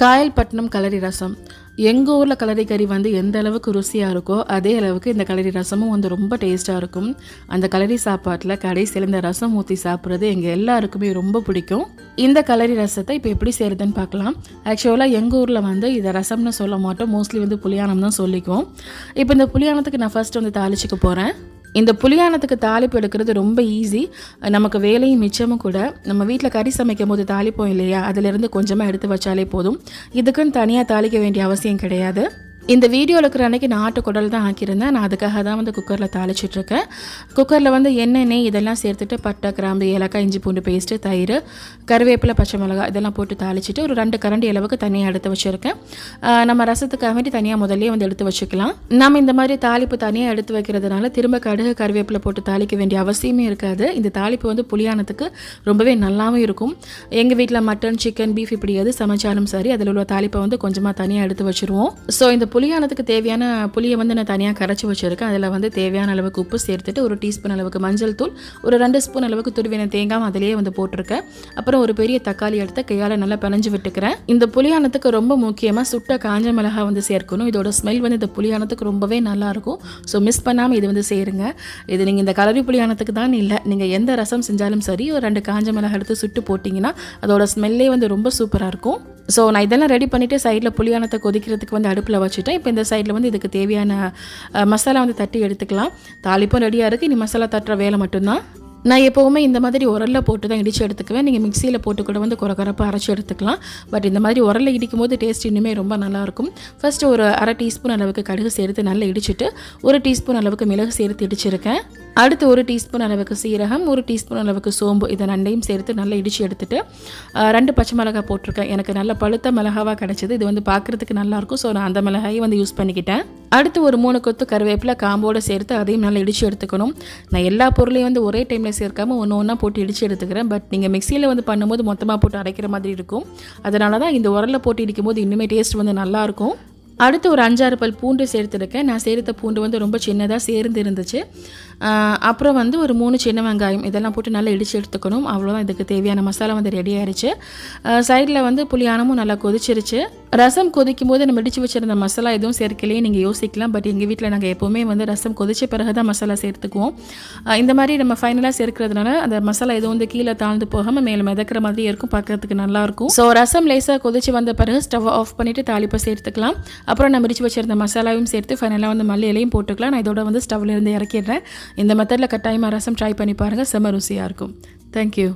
காயல்பட்டினம் கலரி ரசம். எங்கள் ஊரில் கலரி கறி வந்து எந்த அளவுக்கு ருசியாக இருக்கோ அதே அளவுக்கு இந்த கலரி ரசமும் வந்து ரொம்ப டேஸ்ட்டாக இருக்கும். அந்த கலரி சாப்பாட்டில் கடைசியில் இந்த ரசம் ஊற்றி சாப்பிட்றது எங்கள் எல்லாருக்குமே ரொம்ப பிடிக்கும். இந்த கலரி ரசத்தை இப்போ எப்படி செய்கிறதுன்னு பார்க்கலாம். ஆக்சுவலாக எங்கள் ஊரில் வந்து இதை ரசம்னு சொல்ல மாட்டோம். மோஸ்ட்லி வந்து புளியானம் தான் சொல்லிக்குவோம். இப்போ இந்த புளியானத்துக்கு நான் ஃபர்ஸ்ட் வந்து தாளிச்சுக்க போகிறேன் இந்த புளியானத்துக்கு தாளிப்பு எடுக்கிறது ரொம்ப ஈஸி நமக்கு வேலையும் மிச்சமும் கூட. நம்ம வீட்டில் கறி சமைக்கும் போது தாளிப்போம் இல்லையா? அதிலிருந்து கொஞ்சமாக எடுத்து வச்சாலே போதும். இதுக்குன்னு தனியாக தாளிக்க வேண்டிய அவசியம் கிடையாது. இந்த வீடியோவில் இருக்கிற அன்னைக்கு நான் ஆட்டுக்குடல் தான் ஆக்கியிருந்தேன். நான் அதுக்காக தான் வந்து குக்கரில் தாளிச்சிட்ருக்கேன் குக்கரில் வந்து எண்ணெய் நெய் இதெல்லாம் சேர்த்துட்டு பட்டை கிராம்பு ஏலக்காய் இஞ்சி பூண்டு பேஸ்ட்டு தயிர் கருவேப்பிலை பச்சை மிளகாய் இதெல்லாம் போட்டு தாளிச்சிட்டு ஒரு ரெண்டு கரண்டி அளவுக்கு தனியாக எடுத்து வச்சுருக்கேன். நம்ம ரசத்துக்காக வேண்டி தனியாக முதல்லே வந்து எடுத்து வச்சுக்கலாம். நம்ம இந்த மாதிரி தாளிப்பு தனியாக எடுத்து வைக்கிறதுனால திரும்ப கடுகு கருவேப்பிலை போட்டு தாளிக்க வேண்டிய அவசியமே இருக்காது. இந்த தாளிப்பு வந்து புளியானத்துக்கு ரொம்பவே நல்லாவும் இருக்கும். எங்கள் வீட்டில் மட்டன் சிக்கன் பீஃப் இப்படி எது சமைச்சாலும் சரி அதில் உள்ள தாளிப்பை வந்து கொஞ்சமாக தனியாக எடுத்து வச்சுருவோம். ஸோ இந்த புளியானத்துக்கு தேவையான புளியை வந்து நான் தனியாக கரைச்சி வச்சுருக்கேன். அதில் வந்து தேவையான அளவுக்கு உப்பு சேர்த்துட்டு ஒரு டீஸ்பூன் அளவுக்கு மஞ்சள் தூள் ஒரு ரெண்டு ஸ்பூன் அளவுக்கு துருவின தேங்காய் அதிலேயே வந்து போட்டிருக்கேன். அப்புறம் ஒரு பெரிய தக்காளி எடுத்து கையால் நல்லா பிணைஞ்சு விட்டுக்கிறேன். இந்த புளியானத்துக்கு ரொம்ப முக்கியமாக சுட்ட காஞ்ச மிளகாய் வந்து சேர்க்கணும். இதோட ஸ்மெல் வந்து இந்த புளியானத்துக்கு ரொம்பவே நல்லாயிருக்கும் ஸோ மிஸ் பண்ணாமல் இது வந்து சேருங்க. இது நீங்கள் இந்த கலரி புளியானத்துக்கு தான் இல்லை. நீங்கள் எந்த ரசம் செஞ்சாலும் சரி ஒரு ரெண்டு காஞ்ச மிளகாய் எடுத்து சுட்டு போட்டிங்கன்னா அதோட ஸ்மெல்லே வந்து ரொம்ப சூப்பராக இருக்கும். ஸோ நான் இதெல்லாம் ரெடி பண்ணிவிட்டு சைடில் புளியானத்தை கொதிக்கிறதுக்கு வந்து அடுப்பில் வச்சுட்டேன். இப்போ இந்த சைடில் வந்து இதுக்கு தேவையான மசாலா வந்து தட்டி எடுத்துக்கலாம். தாளிப்பும் ரெடியாக இருக்குது இனி மசாலா தட்டுற வேலை மட்டும்தான். நான் எப்போவுமே இந்த மாதிரி உரலில் போட்டு தான் இடித்து எடுத்துக்குவேன் நீங்கள் மிக்சியில் போட்டு கூட வந்து குறக்குறப்பாக அரைச்சி எடுத்துக்கலாம். பட் இந்த மாதிரி உரல்ல இடிக்கும் போது டேஸ்ட் இன்னுமே ரொம்ப நல்லாயிருக்கும் ஃபஸ்ட்டு ஒரு அரை டீஸ்பூன் அளவுக்கு கடுகு சேர்த்து நல்லா இடிச்சிட்டு ஒரு டீஸ்பூன் அளவுக்கு மிளகு சேர்த்து இடிச்சிருக்கேன். அடுத்து ஒரு டீஸ்பூன் அளவுக்கு சீரகம் ஒரு டீஸ்பூன் அளவுக்கு சோம்பு இதை ரெண்டையும் சேர்த்து நல்லா இடித்து எடுத்துட்டு ரெண்டு பச்சை மிளகாய் போட்டிருக்கேன். எனக்கு நல்ல பழுத்த மிளகாவாக கிடச்சிது. இது வந்து பார்க்குறதுக்கு நல்லாயிருக்கும் ஸோ நான் அந்த மிளகாயை வந்து யூஸ் பண்ணிக்கிட்டேன். அடுத்து ஒரு மூணு கொத்து கருவேப்பிலை காம்போடு சேர்த்து அதையும் நல்லா இடித்து எடுத்துக்கணும். நான் எல்லா பொருளையும் வந்து ஒரே டைமில் சேர்க்காம ஒன்று ஒன்றா போட்டு இடித்து எடுத்துக்கிறேன். பட் நீங்கள் மிக்சியில் வந்து பண்ணும்போது மொத்தமாக போட்டு அரைக்கிற மாதிரி இருக்கும். அதனால தான் இந்த உரலில் போட்டு இடிக்கும் போது இன்னுமே டேஸ்ட் வந்து நல்லாயிருக்கும் அடுத்து ஒரு அஞ்சாறு பல் பூண்டு சேர்த்துருக்கேன். நான் சேர்த்த பூண்டு வந்து ரொம்ப சின்னதாக சேர்ந்து இருந்துச்சு. அப்புறம் வந்து ஒரு மூணு சின்ன வெங்காயம் இதெல்லாம் போட்டு நல்லா இடித்து எடுத்துக்கணும். அவ்வளோதான் இதுக்கு தேவையான மசாலா வந்து ரெடி ஆயிடுச்சு சைடில் வந்து புளியானமும் நல்லா கொதிச்சிருச்சு. ரசம் கொதிக்கும் போது நம்ம இடித்து வச்சிருந்த மசாலா எதுவும் சேர்க்கலையே நீங்கள் யோசிக்கலாம். பட் எங்கள் வீட்டில் நாங்கள் எப்போவுமே வந்து ரசம் கொதிச்ச பிறகு தான் மசாலா சேர்த்துக்குவோம். இந்த மாதிரி நம்ம ஃபைனலாக சேர்க்கிறதுனால அந்த மசாலா எதுவும் வந்து கீழே தாழ்ந்து போகாமல் மேலே மிதக்கிற மாதிரி இருக்கும். பார்க்கறதுக்கு நல்லாயிருக்கும் ஸோ ரசம் லேசாக கொதிச்சு வந்த பிறகு ஸ்டவ் ஆஃப் பண்ணிவிட்டு தாளிப்பை சேர்த்துக்கலாம். அப்புறம் நம்ம இடித்து வச்சிருந்த மசாலாவையும் சேர்த்து ஃபைனலாக வந்து மல்லி இலையும் போட்டுக்கலாம். நான் இதோட வந்து ஸ்டவ்லேருந்து இறக்கிடுறேன். இந்த மெத்தடில் கட்டாயமாக ரசம் ட்ரை பண்ணி பாருங்கள் செம ருசியாக இருக்கும். தேங்க்யூ